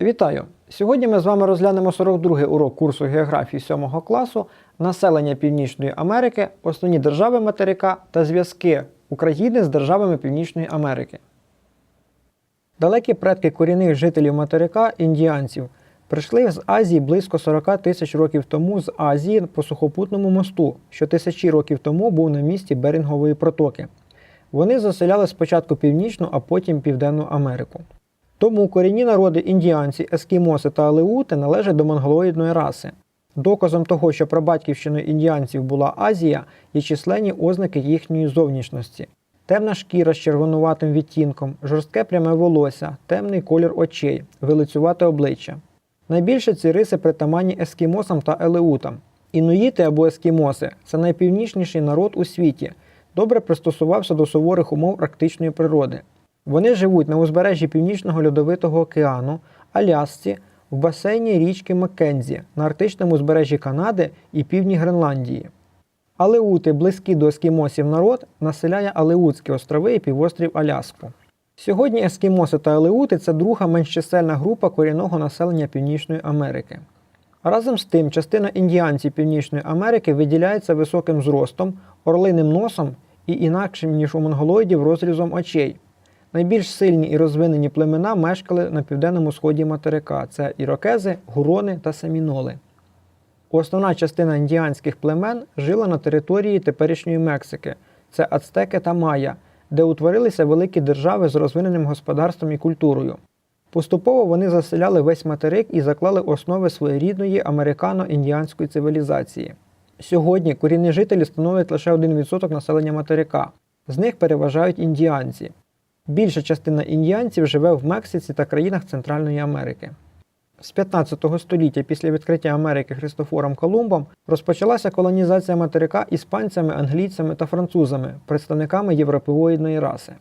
Вітаю! Сьогодні ми з вами розглянемо 42-й урок курсу географії 7 класу населення Північної Америки, основні держави материка та зв'язки України з державами Північної Америки. Далекі предки корінних жителів материка індіанців прийшли з Азії близько 40 тисяч років тому з Азії по сухопутному мосту, що тисячі років тому був на місці Берингової протоки. Вони заселяли спочатку Північну, а потім Південну Америку. Тому корінні народи індіанці, ескімоси та алеути належать до монголоїдної раси. Доказом того, що прабатьківщиною індіанців була Азія, є численні ознаки їхньої зовнішності. Темна шкіра з червонуватим відтінком, жорстке пряме волосся, темний колір очей, вилицювате обличчя. Найбільше ці риси притаманні ескімосам та елеутам. Інуїти або ескімоси це найпівнічніший народ у світі, добре пристосувався до суворих умов арктичної природи. Вони живуть на узбережжі Північного льодовитого океану, Алясці, в басейні річки Маккензі, на арктичному узбережжі Канади і півдні Гренландії. Алеути, близькі до ескімосів народ, населяє Алеутські острови і півострів Аляску. Сьогодні ескімоси та алеути це друга менш чисельна група корінного населення Північної Америки. Разом з тим, частина індіанців Північної Америки виділяється високим зростом, орлиним носом і інакшим, ніж у монголоїдів, розрізом очей. Найбільш сильні і розвинені племена мешкали на південному сході материка це ірокези, гурони та семіноли. Основна частина індіанських племен жила на території теперішньої Мексики це ацтеки та майя, де утворилися великі держави з розвиненим господарством і культурою. Поступово вони заселяли весь материк і заклали основи своєрідної американо-індіанської цивілізації. Сьогодні корінні жителі становлять лише 1% населення материка, з них переважають індіанці. Більша частина індіанців живе в Мексиці та країнах Центральної Америки. З 15 століття після відкриття Америки Христофором Колумбом розпочалася колонізація материка іспанцями, англійцями та французами, представниками європеоїдної раси.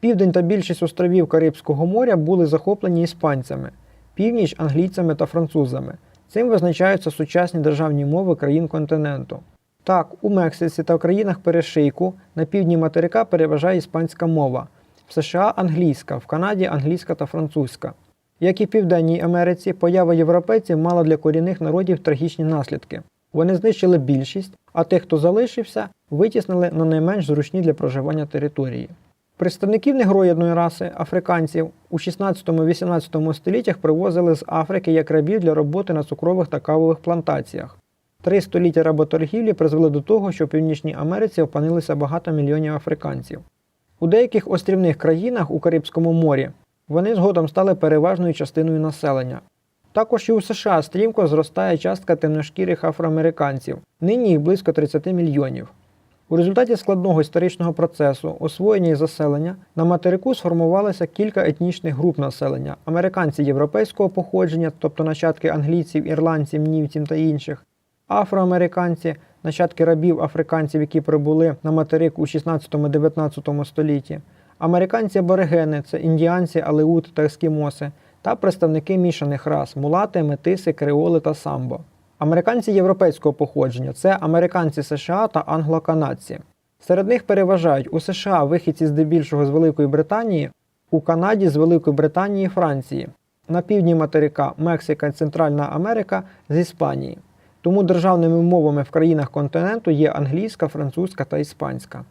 Південь та більшість островів Карибського моря були захоплені іспанцями, північ англійцями та французами. Цим визначаються сучасні державні мови країн континенту. Так, у Мексиці та в країнах перешийку на півдні материка переважає іспанська мова, США англійська, в Канаді англійська та французька. Як і в Південній Америці, поява європейців мала для корінних народів трагічні наслідки. Вони знищили більшість, а тих, хто залишився, витіснили на найменш зручні для проживання території. Представників негроєдної раси, африканців, у 16-18 століттях привозили з Африки як рабів для роботи на цукрових та кавових плантаціях. Три століття работоргівлі призвели до того, що в Північній Америці опинилися багато мільйонів африканців. У деяких острівних країнах у Карибському морі вони згодом стали переважною частиною населення. Також і у США стрімко зростає частка темношкірих афроамериканців, нині їх близько 30 мільйонів. У результаті складного історичного процесу освоєння і заселення на материку сформувалося кілька етнічних груп населення: американці європейського походження, тобто нащадки англійців, ірландців, німців та інших, афроамериканці, нащадки рабів африканців, які прибули на материк у 16-19 столітті, американці аборигени це індіанці, алеути та ескімоси, та представники мішаних рас мулати, метиси, креоли та самбо. Американці європейського походження це американці США та англоканадці. Серед них переважають у США вихідці здебільшого з Великої Британії, у Канаді з Великої Британії і Франції, на півдні материка Мексика і Центральна Америка з Іспанії. Тому державними мовами в країнах континенту є англійська, французька та іспанська.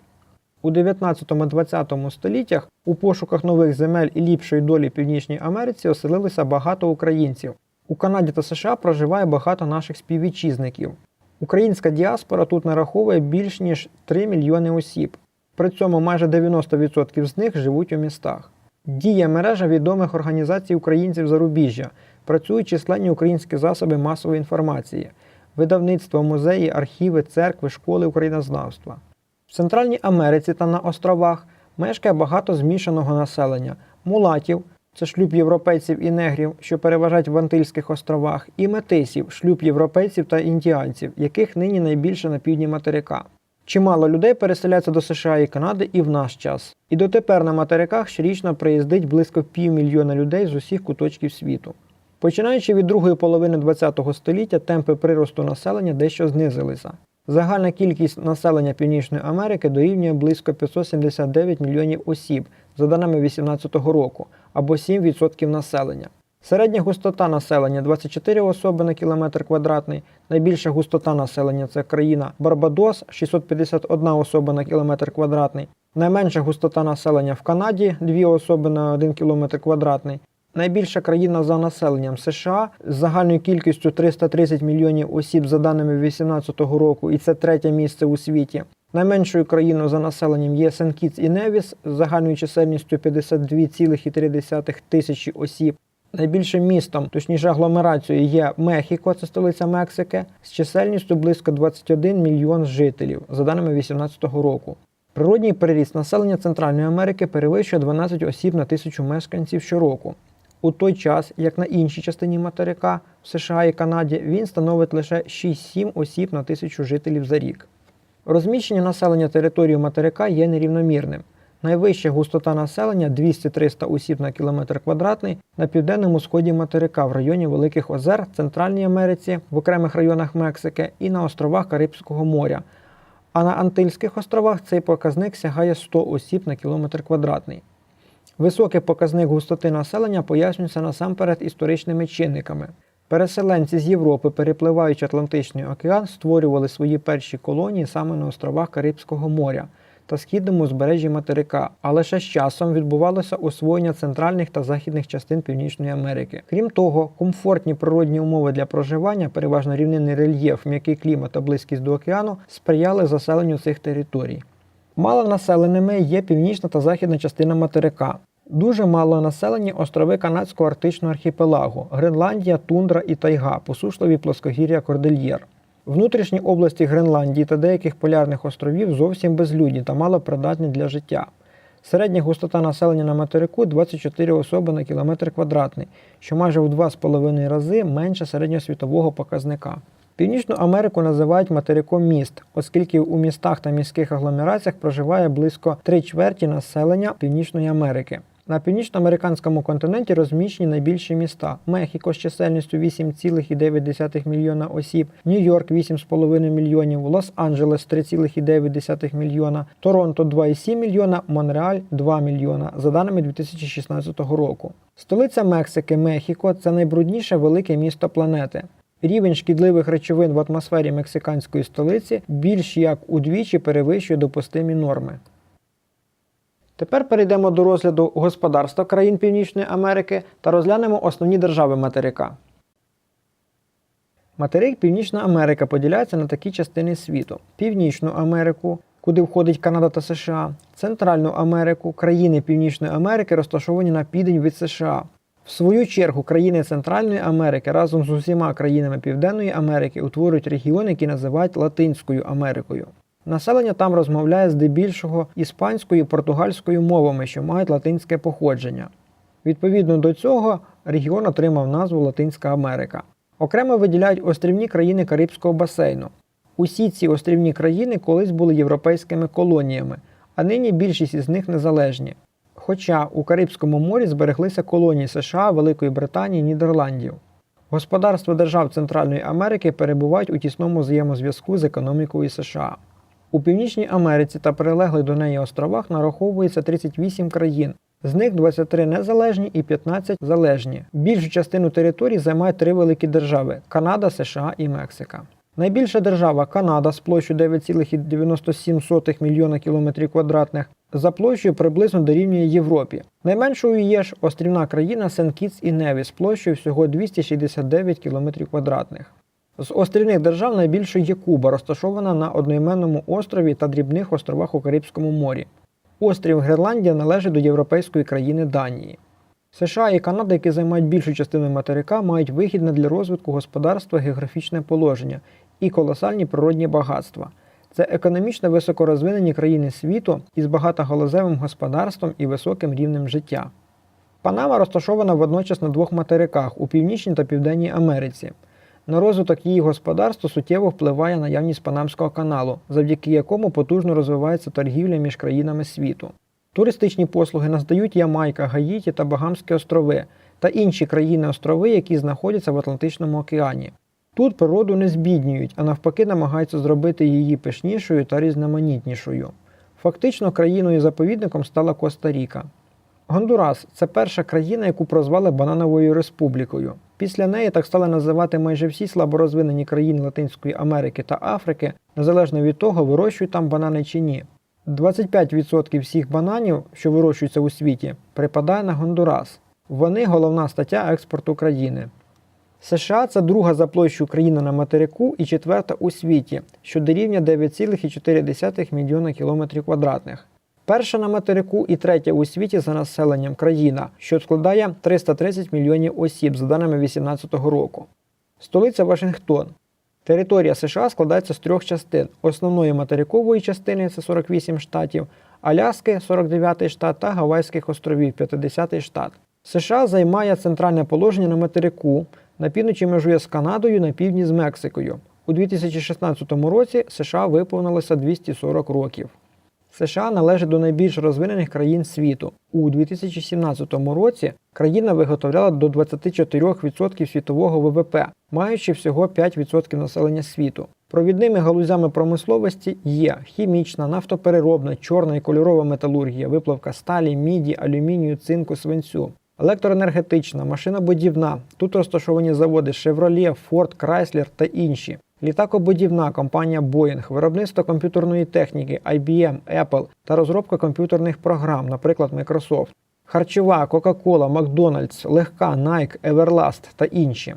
У 19-20 століттях у пошуках нових земель і ліпшої долі Північній Америці оселилося багато українців. У Канаді та США проживає багато наших співвітчизників. Українська діаспора тут нараховує більш ніж 3 мільйони осіб. При цьому майже 90% з них живуть у містах. Діє мережа відомих організацій українців зарубіжжя, працюють численні українські засоби масової інформації, видавництва, музеї, архіви, церкви, школи українознавства. В Центральній Америці та на островах мешкає багато змішаного населення мулатів, це шлюб європейців і негрів, що переважають в Антильських островах, і метисів, шлюб європейців та індіанців, яких нині найбільше на півдні материка. Чимало людей переселяється до США і Канади і в наш час. І дотепер на материках щорічно приїздить близько півмільйона людей з усіх куточків світу. Починаючи від другої половини ХХ століття, темпи приросту населення дещо знизилися. Загальна кількість населення Північної Америки дорівнює близько 579 мільйонів осіб за даними 2018 року, або 7% населення. Середня густота населення 24 особи на кілометр квадратний. Найбільша густота населення це країна Барбадос 651 особа на кілометр квадратний. Найменша густота населення в Канаді 2 особи на 1 кілометр квадратний. Найбільша країна за населенням США з загальною кількістю 330 мільйонів осіб за даними 2018 року, і це третє місце у світі. Найменшою країною за населенням є Сен-Кітс і Невіс з загальною чисельністю 52,3 тисячі осіб. Найбільшим містом, точніше агломерацією, є Мехіко, це столиця Мексики, з чисельністю близько 21 мільйон жителів за даними 2018 року. Природній переріст населення Центральної Америки перевищує 12 осіб на тисячу мешканців щороку. У той час, як на іншій частині материка в США і Канаді, він становить лише 6-7 осіб на тисячу жителів за рік. Розміщення населення території материка є нерівномірним. Найвища густота населення 200-300 осіб на кілометр квадратний на південному сході материка в районі Великих Озер, Центральній Америці, в окремих районах Мексики і на островах Карибського моря. А на Антильських островах цей показник сягає 100 осіб на кілометр квадратний. Високий показник густоти населення пояснюється насамперед історичними чинниками. Переселенці з Європи, перепливаючи Атлантичний океан, створювали свої перші колонії саме на островах Карибського моря та східному узбережжі материка, а лише з часом відбувалося освоєння центральних та західних частин Північної Америки. Крім того, комфортні природні умови для проживання, переважно рівнинний рельєф, м'який клімат та близькість до океану, сприяли заселенню цих територій. Малонаселеними є північна та західна частина материка. Дуже мало населені острови канадського арктичного архіпелагу, Гренландія, Тундра і Тайга, посушливі плоскогір'я Кордильєр. Внутрішні області Гренландії та деяких полярних островів зовсім безлюдні та мало придатні для життя. Середня густота населення на материку 24 особи на кілометр квадратний, що майже в 2,5 рази менше середньосвітового показника. Північну Америку називають материком міст, оскільки у містах та міських агломераціях проживає близько 3 чверті населення Північної Америки. На північноамериканському континенті розміщені найбільші міста: Мехіко з чисельністю 8,9 мільйона осіб, Нью-Йорк 8,5 мільйонів, Лос-Анджелес 3,9 мільйона, Торонто 2,7 мільйона, Монреаль 2 мільйона за даними 2016 року. Столиця Мексики Мехіко це найбрудніше велике місто планети. Рівень шкідливих речовин в атмосфері мексиканської столиці більш як удвічі перевищує допустимі норми. Тепер перейдемо до розгляду господарства країн Північної Америки та розглянемо основні держави материка. Материк Північна Америка поділяється на такі частини світу: Північну Америку, куди входить Канада та США, Центральну Америку, країни Північної Америки розташовані на південь від США. В свою чергу, країни Центральної Америки разом з усіма країнами Південної Америки утворюють регіон, який називають Латинською Америкою. Населення там розмовляє здебільшого іспанською і португальською мовами, що мають латинське походження. Відповідно до цього, регіон отримав назву Латинська Америка. Окремо виділяють острівні країни Карибського басейну. Усі ці острівні країни колись були європейськими колоніями, а нині більшість із них незалежні. Хоча у Карибському морі збереглися колонії США, Великої Британії, Нідерландів. Господарства держав Центральної Америки перебувають у тісному взаємозв'язку з економікою США. У Північній Америці та прилеглих до неї островах нараховується 38 країн. З них 23 незалежні і 15 залежні. Більшу частину територій займають три великі держави Канада, США і Мексика. Найбільша держава Канада з площею 9,97 мільйона кілометрів квадратних за площею приблизно дорівнює Європі. Найменшою є ж острівна країна Сен-Кітс і Невіс з площею всього 269 кілометрів квадратних. З острівних держав найбільшою є Куба, розташована на одноіменному острові та дрібних островах у Карибському морі. Острів Гренландія належить до європейської країни Данії. США і Канада, які займають більшу частину материка, мають вигідне для розвитку господарства географічне положення і колосальні природні багатства. Це економічно високорозвинені країни світу із багатогалузевим господарством і високим рівнем життя. Панама розташована водночас на двох материках у Північній та Південній Америці. На розвиток її господарства суттєво впливає наявність Панамського каналу, завдяки якому потужно розвивається торгівля між країнами світу. Туристичні послуги наздають Ямайка, Гаїті та Багамські острови та інші країни-острови, які знаходяться в Атлантичному океані. Тут природу не збіднюють, а навпаки намагаються зробити її пишнішою та різноманітнішою. Фактично країною-заповідником стала Коста-Ріка. Гондурас це перша країна, яку прозвали Банановою республікою. Після неї так стали називати майже всі слаборозвинені країни Латинської Америки та Африки, незалежно від того, вирощують там банани чи ні. 25% всіх бананів, що вирощуються у світі, припадає на Гондурас. Вони головна стаття експорту країни. США це друга за площею країна на материку і четверта у світі, що дорівнює 9,4 мільйона кілометрів квадратних. Перша на материку і третя у світі за населенням країна, що складає 330 мільйонів осіб за даними 2018 року. Столиця Вашингтон. Територія США складається з трьох частин: основної материкової частини це 48 штатів, Аляски 49 штат та Гавайських островів 50 штат. США займає центральне положення на материку, на півночі межує з Канадою, на півдні з Мексикою. У 2016 році США виповнилося 240 років. США належить до найбільш розвинених країн світу. У 2017 році країна виготовляла до 24% світового ВВП, маючи всього 5% населення світу. Провідними галузями промисловості є хімічна, нафтопереробна, чорна і кольорова металургія, виплавка сталі, міді, алюмінію, цинку, свинцю. Електроенергетична, машинобудівна. Тут розташовані заводи Chevrolet, Ford, Chrysler та інші. Літакобудівна компанія Boeing, виробництво комп'ютерної техніки IBM, Apple та розробка комп'ютерних програм, наприклад, Microsoft. Харчова, Coca-Cola, Макдональдс, легка, Nike, Everlast та інші.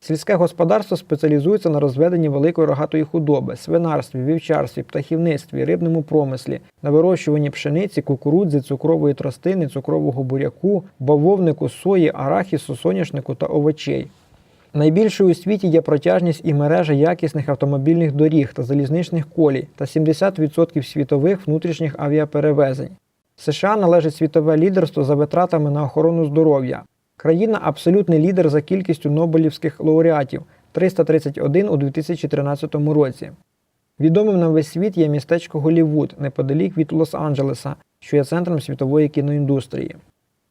Сільське господарство спеціалізується на розведенні великої рогатої худоби, свинарстві, вівчарстві, птахівництві, рибному промислі, на вирощуванні пшениці, кукурудзи, цукрової тростини, цукрового буряку, бавовнику, сої, арахісу, соняшнику та овочей. Найбільшою у світі є протяжність і мережа якісних автомобільних доріг та залізничних колій та 70% світових внутрішніх авіаперевезень. США належить світове лідерство за витратами на охорону здоров'я. Країна абсолютний лідер за кількістю Нобелівських лауреатів 331 у 2013 році. Відомим на весь світ є містечко Голівуд неподалік від Лос-Анджелеса, що є центром світової кіноіндустрії.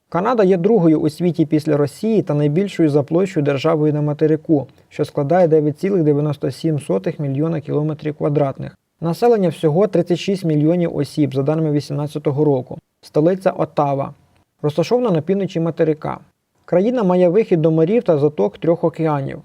Канада є другою у світі після Росії та найбільшою за площею державою на материку, що складає 9,97 мільйона кілометрів квадратних. Населення всього 36 мільйонів осіб за даними 2018 року. Столиця Отава. Розташована на півночі материка. Країна має вихід до морів та заток трьох океанів.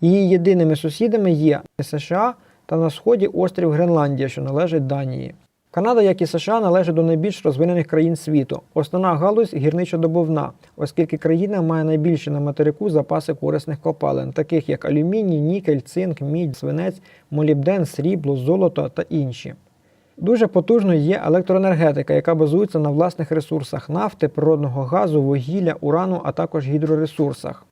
Її єдиними сусідами є США та на сході острів Гренландія, що належить Данії. Канада, як і США, належить до найбільш розвинених країн світу. Основна галузь гірничодобувна, оскільки країна має найбільші на материку запаси корисних копалин, таких як алюміній, нікель, цинк, мідь, свинець, молібден, срібло, золото та інші. Дуже потужною є електроенергетика, яка базується на власних ресурсах нафти, природного газу, вугілля, урану, а також гідроресурсах.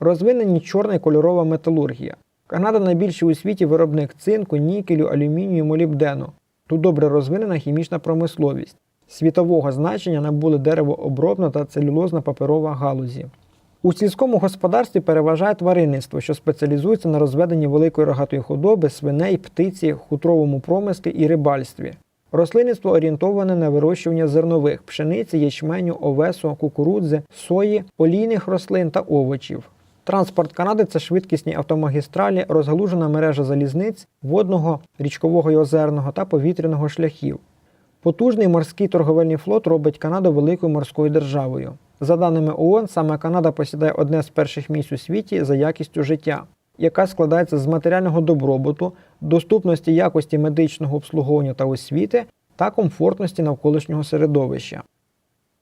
Розвинені чорна і кольорова металургія. Канада найбільший у світі виробник цинку, нікелю, алюмінію, молібдену. Тут добре розвинена хімічна промисловість. Світового значення набули деревообробна та целюлозна паперова галузі. У сільському господарстві переважає тваринництво, що спеціалізується на розведенні великої рогатої худоби, свиней, птиці, хутровому промислі і рибальстві. Рослинництво орієнтоване на вирощування зернових, пшениці, ячменю, овесу, кукурудзи, сої, олійних рослин та овочів. Транспорт Канади це швидкісні автомагістралі, розгалужена мережа залізниць, водного, річкового і озерного та повітряного шляхів. Потужний морський торговельний флот робить Канаду великою морською державою. За даними ООН, саме Канада посідає одне з перших місць у світі за якістю життя, яка складається з матеріального добробуту, доступності якості медичного обслуговування та освіти та комфортності навколишнього середовища.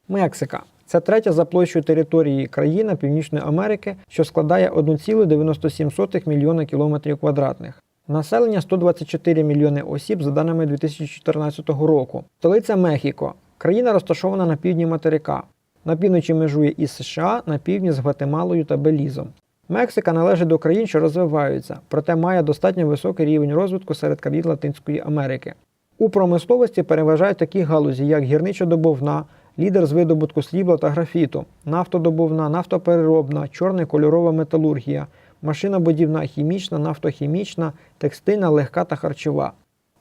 Мексика це третя за площею території країна Північної Америки, що складає 1,97 мільйона кілометрів квадратних. Населення 124 мільйони осіб за даними 2014 року. Столиця Мехіко. Країна розташована на півдні материка. На півночі межує із США, на півдні з Гватемалою та Белізом. Мексика належить до країн, що розвиваються, проте має достатньо високий рівень розвитку серед країн Латинської Америки. У промисловості переважають такі галузі, як гірничодобовна, лідер з видобутку срібла та графіту, нафтодобувна, нафтопереробна, чорна кольорова металургія, машинобудівна, хімічна, нафтохімічна, текстильна, легка та харчова.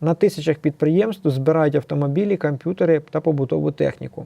На тисячах підприємств збирають автомобілі, комп'ютери та побутову техніку.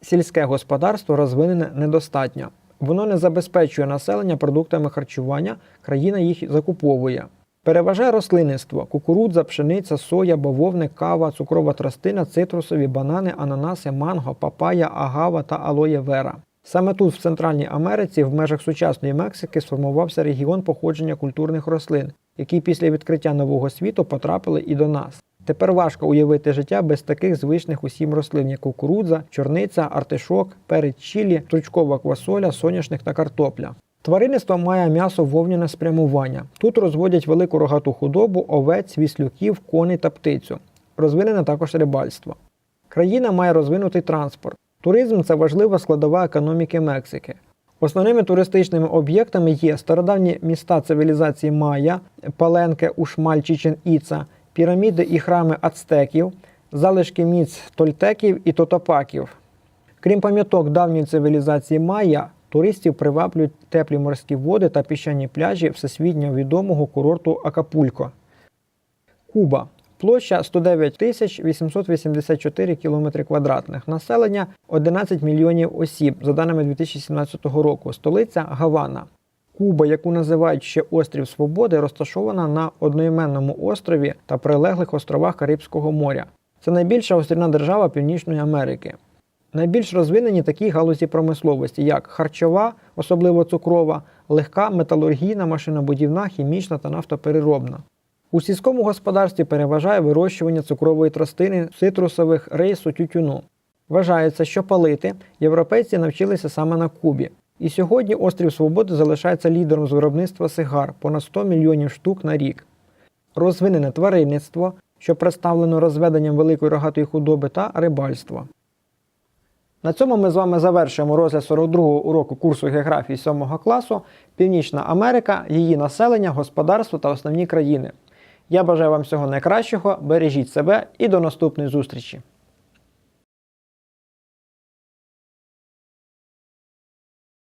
Сільське господарство розвинене недостатньо. Воно не забезпечує населення продуктами харчування, країна їх закуповує. Переважає рослинництво: кукурудза, пшениця, соя, бавовник, кава, цукрова тростина, цитрусові, банани, ананаси, манго, папая, агава та алоє вера. Саме тут, в Центральній Америці, в межах сучасної Мексики, сформувався регіон походження культурних рослин, які після відкриття нового світу потрапили і до нас. Тепер важко уявити життя без таких звичних усім рослин, як кукурудза, чорниця, артишок, перець чілі, стручкова квасоля, соняшник та картопля. Тваринництво має м'ясо вовняне спрямування. Тут розводять велику рогату худобу, овець, віслюків, коней та птицю. Розвинене також рибальство. Країна має розвинутий транспорт. Туризм це важлива складова економіки Мексики. Основними туристичними об'єктами є стародавні міста цивілізації Майя, Паленке, Ушмаль, Чічен Іца, піраміди і храми ацтеків, залишки міць тольтеків і тотопаків. Крім пам'яток давньої цивілізації Майя, туристів приваблюють теплі морські води та піщані пляжі всесвітньо відомого курорту Акапулько. Куба. Площа 109 тисяч 884 км квадратних. Населення 11 мільйонів осіб, за даними 2017 року. Столиця Гавана. Куба, яку називають ще Острів Свободи, розташована на одноіменному острові та прилеглих островах Карибського моря. Це найбільша острівна держава Північної Америки. Найбільш розвинені такі галузі промисловості, як харчова, особливо цукрова, легка, металургійна, машинобудівна, хімічна та нафтопереробна. У сільському господарстві переважає вирощування цукрової тростини, цитрусових, рису, тютюну. Вважається, що палити європейці навчилися саме на Кубі. І сьогодні острів Свободи залишається лідером з виробництва сигар понад 100 мільйонів штук на рік. Розвинене тваринництво, що представлено розведенням великої рогатої худоби та рибальство. На цьому ми з вами завершуємо розгляд 42-го уроку курсу географії 7 класу Північна Америка, її населення, господарство та основні країни. Я бажаю вам всього найкращого, бережіть себе і до наступної зустрічі!